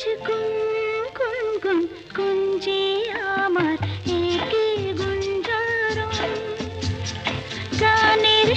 আছে গুন গুন গুন কুঞ্জে আমার একে গুঞ্জরণ। গানের